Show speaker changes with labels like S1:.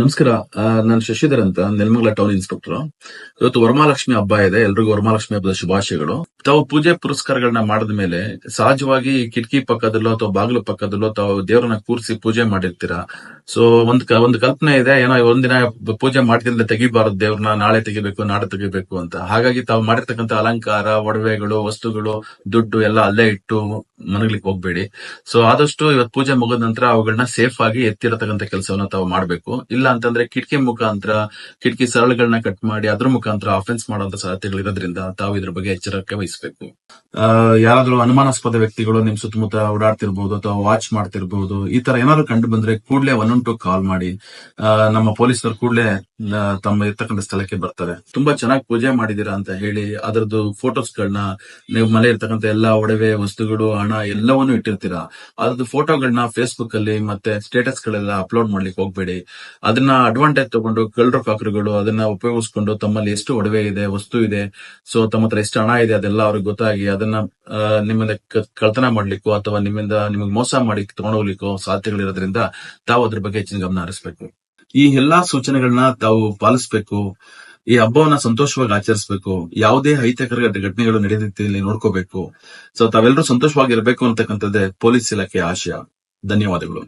S1: ನಮಸ್ಕಾರ. ನಾನು ಶಶಿಧರ್ ಅಂತ, ನೆಲಮಂಗಲ ಟೌನ್ ಇನ್ಸ್ಪೆಕ್ಟರ್ ಇವತ್ತು ವರಮಹಾಲಕ್ಷ್ಮಿ ಹಬ್ಬ ಇದೆ. ಎಲ್ರಿಗೂ ವರಮಹಾಲಕ್ಷ್ಮಿ ಹಬ್ಬದ ಶುಭಾಶಯಗಳು. ತಾವು ಪೂಜೆ ಪುರಸ್ಕಾರಗಳನ್ನ ಮಾಡಿದ ಮೇಲೆ ಸಹಜವಾಗಿ ಕಿಟಕಿ ಪಕ್ಕದಲ್ಲೋ ಅಥವಾ ಬಾಗಿಲು ಪಕ್ಕದಲ್ಲೋ ತಾವು ದೇವರನ್ನ ಕೂರಿಸಿ ಪೂಜೆ ಮಾಡಿರ್ತೀರಾ? ಸೊ ಒಂದ್ ಒಂದು ಕಲ್ಪನೆ ಇದೆ, ಏನೋ ಒಂದಿನ ಪೂಜೆ ಮಾಡ್ತಿದ್ರೆ ತೆಗಿಬಾರದು ದೇವ್ರನ್ನ, ನಾಳೆ ತೆಗಿಬೇಕು ನಾಳೆ ತೆಗಿಬೇಕು ಅಂತ. ಹಾಗಾಗಿ ತಾವು ಮಾಡಿರ್ತಕ್ಕಂಥ ಅಲಂಕಾರ, ಒಡವೆಗಳು, ವಸ್ತುಗಳು, ದುಡ್ಡು ಎಲ್ಲ ಅಲ್ಲೇ ಇಟ್ಟು ಮನಗ್ಲಿಕ್ಕೆ ಹೋಗ್ಬೇಡಿ. ಸೊ ಆದಷ್ಟು ಇವತ್ತು ಪೂಜೆ ಮುಗಿದ ನಂತರ ಅವುಗಳನ್ನ ಸೇಫ್ ಆಗಿ ಎತ್ತಿರತಕ್ಕಂಥ ಕೆಲಸವನ್ನ ತಾವು ಮಾಡಬೇಕು. ಅಂತಂದ್ರೆ ಕಿಟಕಿ ಮುಖಾಂತರ, ಕಿಟಕಿ ಸರಳುಗಳನ್ನ ಕಟ್ ಮಾಡಿ ಅದ್ರ ಮುಖಾಂತರ ಆಫೆನ್ಸ್ ಮಾಡುವಂತ ಸಾಧ್ಯತೆಗಳು ಇರೋದ್ರಿಂದ ತಾವು ಇದ್ರ ಬಗ್ಗೆ ಎಚ್ಚರಕ್ಕೆ ವಹಿಸಬೇಕು. ಯಾರಾದ್ರೂ ಅನುಮಾನಾಸ್ಪದ ವ್ಯಕ್ತಿಗಳು ನಿಮ್ ಸುತ್ತಮುತ್ತ ಓಡಾಡ್ತಿರ್ಬಹುದು ಅಥವಾ ವಾಚ್ ಮಾಡ್ತಿರ್ಬಹುದು ಈ ತರ ಏನಾದ್ರು ಕಂಡು ಬಂದ್ರೆ ಕೂಡಲೇ ಒನ್ ಒನ್ ಟು ಕಾಲ್ ಮಾಡಿ ನಮ್ಮ ಪೊಲೀಸರು ಕೂಡಲೇ ತಮ್ಮ ಇರ್ತಕ್ಕಂತ ಸ್ಥಳಕ್ಕೆ ಬರ್ತಾರೆ. ತುಂಬಾ ಚೆನ್ನಾಗಿ ಪೂಜೆ ಮಾಡಿದೀರಾ ಅಂತ ಹೇಳಿ ಅದರದ್ದು ಫೋಟೋಸ್ ಗಳನ್ನ ನೀವು ಮನೆ ಇರ್ತಕ್ಕಂತ ಎಲ್ಲಾ ಒಡವೆ, ವಸ್ತುಗಳು, ಹಣ ಎಲ್ಲವನ್ನೂ ಇಟ್ಟಿರ್ತೀರಾ. ಅದ್ರದ್ದು ಫೋಟೋಗಳನ್ನ ಫೇಸ್ಬುಕ್ ಅಲ್ಲಿ ಮತ್ತೆ ಸ್ಟೇಟಸ್ ಗಳೆಲ್ಲ ಅಪ್ಲೋಡ್ ಮಾಡ್ಲಿಕ್ಕೆ ಹೋಗ್ಬೇಡಿ. ಅದನ್ನ ಅಡ್ವಾಂಟೇಜ್ ತಗೊಂಡು ಕಳ್ಳರು ಕಾಕರುಗಳು ಅದನ್ನ ಉಪಯೋಗಿಸ್ಕೊಂಡು ತಮ್ಮಲ್ಲಿ ಎಷ್ಟು ಒಡವೆ ಇದೆ, ವಸ್ತು ಇದೆ ಸೊ ತಮ್ಮ ಹತ್ರ ಎಷ್ಟು ಹಣ ಇದೆ ಅದೆಲ್ಲ ಅವ್ರಿಗೆ ಗೊತ್ತಾಗಿ ಅದನ್ನ ನಿಮ್ಮಿಂದ ಕಳ್ತನ ಮಾಡ್ಲಿಕ್ಕೋ ಅಥವಾ ನಿಮ್ಮಿಂದ ನಿಮಗೆ ಮೋಸ ಮಾಡಿ ತಗೊಂಡೋಗ್ಲಿಕ್ಕೋ ಸಾಧ್ಯಗಳಿರೋದ್ರಿಂದ ತಾವು ಅದ್ರ ಬಗ್ಗೆ ಹೆಚ್ಚಿನ ಗಮನ ಹರಿಸಬೇಕು. ಈ ಎಲ್ಲಾ ಸೂಚನೆಗಳನ್ನ ತಾವು ಪಾಲಿಸಬೇಕು. ಈ ಹಬ್ಬವನ್ನ ಸಂತೋಷವಾಗಿ ಆಚರಿಸಬೇಕು. ಯಾವುದೇ ಅಹಿತಕರ ಘಟನೆಗಳು ನಡೆದಿದ್ದಲ್ಲಿ ನೋಡ್ಕೋಬೇಕು. ಸೊ ತಾವೆಲ್ಲರೂ ಸಂತೋಷವಾಗಿರ್ಬೇಕು ಅಂತಕ್ಕಂಥದ್ದೇ ಪೊಲೀಸ್ ಇಲಾಖೆ ಆಶಯ. ಧನ್ಯವಾದಗಳು.